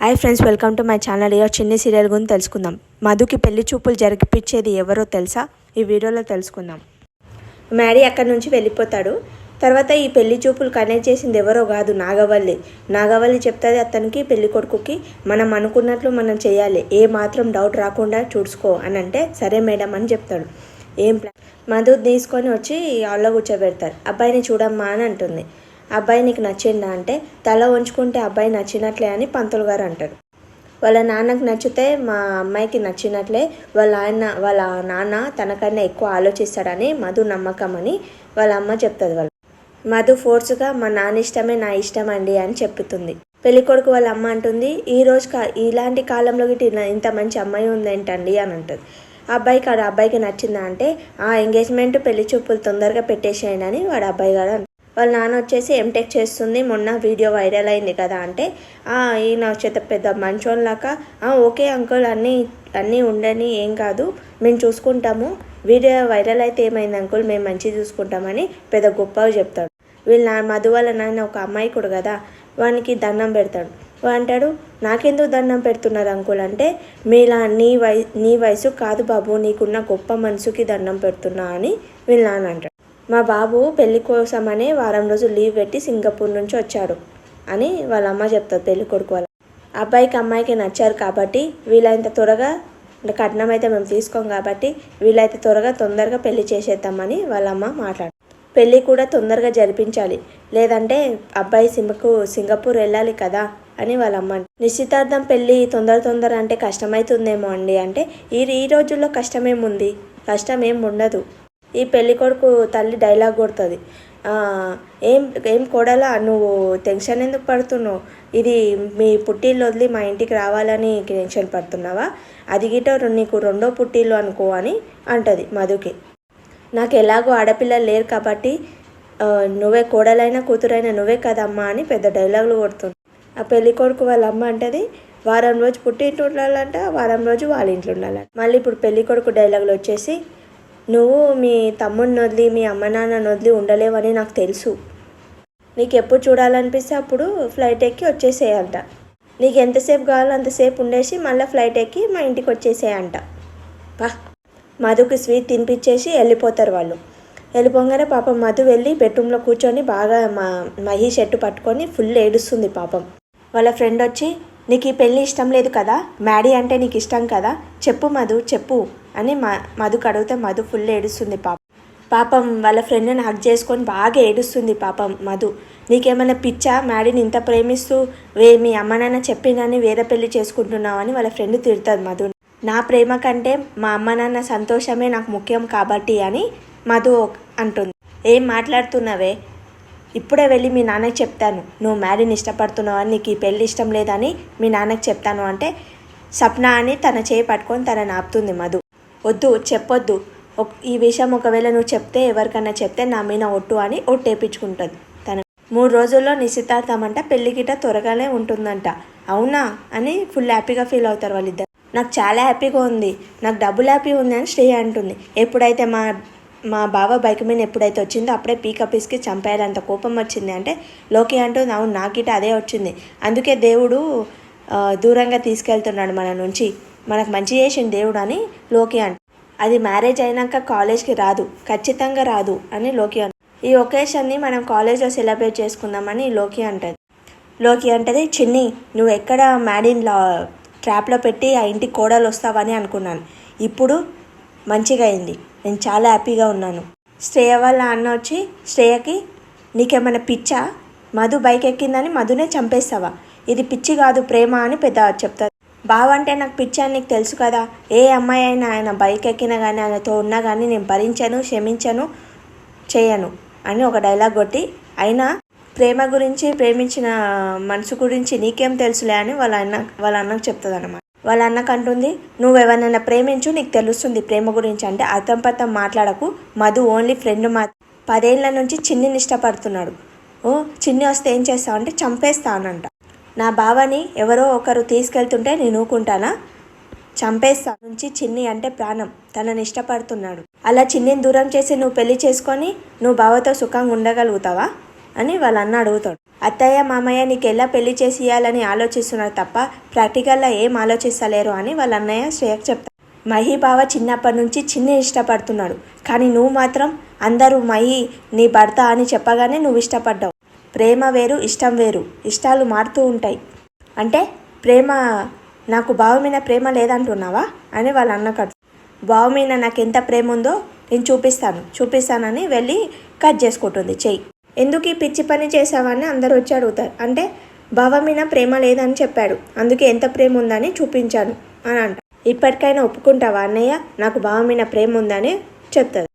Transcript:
Hi friends welcome to my channel. ఈరోజు Chinni serial గురించి తెలుసుకుందాం. మధుకి పెళ్ళి చూపులు జరిపించేది ఎవరో తెలుసా? ఈ వీడియోలో తెలుసుకుందాం. మ్యాడీ అక్కడి నుంచి వెళ్ళిపోతాడు. తర్వాత ఈ పెళ్ళి చూపులు కనెక్ట్ చేసింది ఎవరో కాదు నాగవల్లి. నాగవల్లి చెప్తుంది అతనికి పెళ్ళి కొడుకుకి మనం అనుకున్నట్లు మనం చేయాలి. ఏ మాత్రం డౌట్ రాకుండా చూసుకో అని అంటే సరే మేడం అని చెప్తాడు. ఏం ప్లాన్ మధు తీసుకొని వచ్చి హాల్లో కూర్చోబెడతారు. అబ్బాయిని చూడమ్మా అని అంటుంది. అబ్బాయి నీకు నచ్చిందా అంటే తల ఉంచుకుంటే అబ్బాయి నచ్చినట్లే అని పంతులు గారు అంటారు. వాళ్ళ నాన్నకు నచ్చితే మా అమ్మాయికి నచ్చినట్లే వాళ్ళ ఆయన వాళ్ళ నాన్న తనకన్నా ఎక్కువ ఆలోచిస్తాడని మధు నమ్మకం అని వాళ్ళ అమ్మ చెప్తుంది వాళ్ళు. మధు ఫోర్స్గా మా నాన్న ఇష్టమే నా ఇష్టం అండి అని చెప్తుంది. పెళ్ళి కొడుకు వాళ్ళ అమ్మ అంటుంది ఈ రోజు కా ఇలాంటి కాలంలో గిట్ట ఇంత మంచి అమ్మాయి ఉందేంటండి అని అంటుంది. ఆ అబ్బాయికి ఆడ అబ్బాయికి నచ్చిందా అంటే ఆ ఎంగేజ్మెంట్ పెళ్ళి చూపులు తొందరగా పెట్టేసేయండి అని వాడు అబ్బాయి గారు వాళ్ళ నాన్న వచ్చేసి ఎంటెక్ చేస్తుంది మొన్న వీడియో వైరల్ అయింది కదా అంటే ఈయన చేత పెద్ద మంచోళ్ళలాగా ఓకే అంకుల్ అన్నీ అన్నీ ఉండని ఏం కాదు మేము చూసుకుంటాము వీడియో వైరల్ అయితే ఏమైంది అంకుల్ మేము మంచిగా చూసుకుంటామని పెద్ద గొప్పగా చెప్తాడు. వీళ్ళ నా మధు వాళ్ళ నాయన ఒక అమ్మాయికుడు కదా వానికి దండం పెడతాడు. అంటాడు నాకెందుకు దండం పెడుతున్నారు అంకుల్ అంటే మీలా నీ వయ నీ వయసు కాదు బాబు నీకున్న గొప్ప మనసుకి దండం పెడుతున్నా అని వీళ్ళ నాన్న అంటాడు. మా బాబు పెళ్ళి కోసమనే వారం రోజులు లీవ్ పెట్టి సింగపూర్ నుంచి వచ్చాడు అని వాళ్ళ అమ్మ చెప్తుంది పెళ్ళి కొడుకు వాళ్ళ అబ్బాయికి అమ్మాయికి నచ్చారు కాబట్టి వీలైనంత త్వరగా అంటే కట్నం అయితే మేము తీసుకోం కాబట్టి వీలైతే త్వరగా తొందరగా పెళ్ళి చేసేద్దామని వాళ్ళ అమ్మ మాట్లాడు. పెళ్ళి కూడా తొందరగా జరిపించాలి. లేదంటే అబ్బాయి సింగకు సింగపూర్ వెళ్ళాలి కదా అని వాళ్ళ అమ్మ నిశ్చితార్థం పెళ్ళి తొందర తొందర అంటే కష్టమవుతుందేమో అండి అంటే ఈ ఈ రోజుల్లో కష్టమేముంది? కష్టం ఏం ఉండదు ఈ పెళ్ళి కొడుకు తల్లి డైలాగ్ కొడుతుంది. ఏం ఏం కొడలా నువ్వు టెన్షన్ ఎందుకు పడుతున్నావు? ఇది మీ పుట్టిల్లు వదిలి మా ఇంటికి రావాలని టెన్షన్ పడుతున్నావా? అది గిట నీకు రెండో పుట్టిల్లు అనుకో అని అంటది మధుకి. నాకు ఎలాగో ఆడపిల్లలు లేరు కాబట్టి నువ్వే కోడలైనా కూతురైనా నువ్వే కదమ్మా అని పెద్ద డైలాగులు కొడుతుంది. ఆ పెళ్ళి కొడుకు వాళ్ళ అమ్మ అంటది వారం రోజు పుట్టి ఇంట్లో ఉండాలంట వారం రోజు వాళ్ళ ఇంట్లో ఉండాలంట. మళ్ళీ ఇప్పుడు పెళ్ళి కొడుకు డైలాగులు వచ్చేసి నువ్వు మీ తమ్ముడిని వదిలి మీ అమ్మ నాన్నని వదిలి ఉండలేవని నాకు తెలుసు. నీకు ఎప్పుడు చూడాలనిపిస్తే అప్పుడు ఫ్లైట్ ఎక్కి వచ్చేసేయంట. నీకు ఎంతసేపు కావాలో అంతసేపు ఉండేసి మళ్ళీ ఫ్లైట్ ఎక్కి మా ఇంటికి వచ్చేసేయంట. బా మధుకి స్వీట్ తినిపించేసి వెళ్ళిపోతారు వాళ్ళు. వెళ్ళిపోగానే పాపం మధు వెళ్ళి బెడ్రూమ్లో కూర్చొని బాగా మా మహి షెట్టు పట్టుకొని ఫుల్ ఏడుస్తుంది పాపం. వాళ్ళ ఫ్రెండ్ వచ్చి నీకు ఈ పెళ్ళి ఇష్టం లేదు కదా? మ్యాడీ అంటే నీకు ఇష్టం కదా? చెప్పు మధు చెప్పు. అని మ మధుకు అడిగితే మధు ఫుల్ ఏడుస్తుంది పాపం. పాపం వాళ్ళ ఫ్రెండ్ని హక్ చేసుకొని బాగా ఏడుస్తుంది పాపం మధు. నీకేమైనా పిచ్చా? మ్యాడీని ఇంత ప్రేమిస్తూ వే మీ అమ్మ నాన్న చెప్పిందని వేరే పెళ్ళి చేసుకుంటున్నావు అని వాళ్ళ ఫ్రెండ్ తిడుతుంది మధు. నా ప్రేమ కంటే మా అమ్మ నాన్న సంతోషమే నాకు ముఖ్యం కాబట్టి అని మధు అంటుంది. ఏం మాట్లాడుతున్నావే? ఇప్పుడే వెళ్ళి మీ నాన్నకి చెప్తాను. నువ్వు మ్యారీని ఇష్టపడుతున్నావు? అని నీకు ఈ పెళ్ళి ఇష్టం లేదని మీ నాన్నకి చెప్తాను అంటే సప్న అని తన చేయి పట్టుకొని తనని ఆపుతుంది మధు. వద్దు చెప్పొద్దు. ఈ విషయం ఒకవేళ నువ్వు చెప్తే ఎవరికైనా చెప్తే నా మీద ఒట్టు అని ఒట్టేపించుకుంటుంది. తన మూడు రోజుల్లో నిశ్చితార్థమంట పెళ్ళికిట పెళ్ళి గిట త్వరగానే ఉంటుందంట. అవునా? అని ఫుల్ హ్యాపీగా ఫీల్ అవుతారు వాళ్ళిద్దరు. నాకు చాలా హ్యాపీగా ఉంది. నాకు డబ్బులు హ్యాపీ ఉంది అని శ్రేయ అంటుంది. ఎప్పుడైతే మా మా బావ బైక్ మీద ఎప్పుడైతే వచ్చిందో అప్పుడే పీకపీస్కి చంపేయాలంత కోపం వచ్చింది. అంటే లోకి అంటుంది అవును నాకిట అదే వచ్చింది. అందుకే దేవుడు దూరంగా తీసుకెళ్తున్నాడు మన నుంచి. మనకు మంచి చేసిన దేవుడు అని లోకి అంట. అది మ్యారేజ్ అయినాక కాలేజ్కి రాదు ఖచ్చితంగా రాదు అని లోకి అంట. ఈ ఒకేషన్ని మనం కాలేజ్లో సెలబ్రేట్ చేసుకుందామని లోకి అంటది. లోకి అంటది చిన్ని నువ్వు ఎక్కడ మ్యాడిన్ లా ట్రాప్లో పెట్టి ఆ ఇంటికి కోడలు వస్తావని అనుకున్నాను. ఇప్పుడు మంచిగా అయింది. నేను చాలా హ్యాపీగా ఉన్నాను. శ్రేయ వాళ్ళ అన్న వచ్చి శ్రేయకి నీకేమైనా పిచ్చా? మధు బైక్ ఎక్కిందని మధునే చంపేస్తావా? ఇది పిచ్చి కాదు ప్రేమ అని పెద్ద చెప్తారు. బావ అంటే నాకు పిచ్చి అని నీకు తెలుసు కదా. ఏ అమ్మాయి అయినా ఆయన బైక్ ఎక్కినా కానీ ఆయనతో ఉన్నా కానీ నేను భరించను క్షమించను చేయను అని ఒక డైలాగ్ కొట్టి అయినా ప్రేమ గురించి ప్రేమించిన మనసు గురించి నీకేం తెలుసులే అని వాళ్ళ అన్న వాళ్ళ అన్నకు చెప్తుంది అనమాట వాళ్ళ అన్నకు అంటుంది నువ్వెవరినైనా ప్రేమించు నీకు తెలుస్తుంది ప్రేమ గురించి. అంటే అర్థం పర్థం మాట్లాడకు మధు ఓన్లీ ఫ్రెండ్ మా పదేళ్ళ నుంచి చిన్నిని ఇష్టపడుతున్నాడు. ఓ చిన్ని వస్తే ఏం చేస్తావు? అంటే చంపేస్తానంట. నా బావని ఎవరో ఒకరు తీసుకెళ్తుంటే నేను ఊకుంటానా? చంపేస్తా నుంచి చిన్ని అంటే ప్రాణం. తనని ఇష్టపడుతున్నాడు. అలా చిన్నిని దూరం చేసి నువ్వు పెళ్ళి చేసుకొని నువ్వు బావతో సుఖంగా ఉండగలుగుతావా? అని వాళ్ళ అన్న అడుగుతాడు. అత్తయ్య మామయ్య నీకు ఎలా పెళ్ళి చేసి ఇవ్వాలని ఆలోచిస్తున్నారు తప్ప ప్రాక్టికల్గా ఏం ఆలోచిస్తలేరు అని వాళ్ళ అన్నయ్య శ్రేయకు చెప్తాడు. మహి బావ చిన్నప్పటి నుంచి చిన్ని ఇష్టపడుతున్నాడు. కానీ నువ్వు మాత్రం అందరూ మహి నీ భర్త అని చెప్పగానే నువ్వు ఇష్టపడ్డావు. ప్రేమ వేరు ఇష్టం వేరు. ఇష్టాలు మారుతూ ఉంటాయి. అంటే ప్రేమ నాకు బావ మీద ప్రేమ లేదంటున్నావా? అని వాళ్ళ అన్న కట్ బావ మీద నాకు ఎంత ప్రేమ ఉందో నేను చూపిస్తాను. చూపిస్తానని వెళ్ళి కట్ చేసుకుంటుంది చెయ్యి. ఎందుకు ఈ పిచ్చి పని చేసావని అందరూ వచ్చి అడుగుతారు. అంటే బావ మీద ప్రేమ లేదని చెప్పాడు. అందుకే ఎంత ప్రేమ ఉందని చూపించాను. అని అంట ఇప్పటికైనా ఒప్పుకుంటావా? అన్నయ్య నాకు బావ మీద ప్రేమ ఉందని చెప్తుంది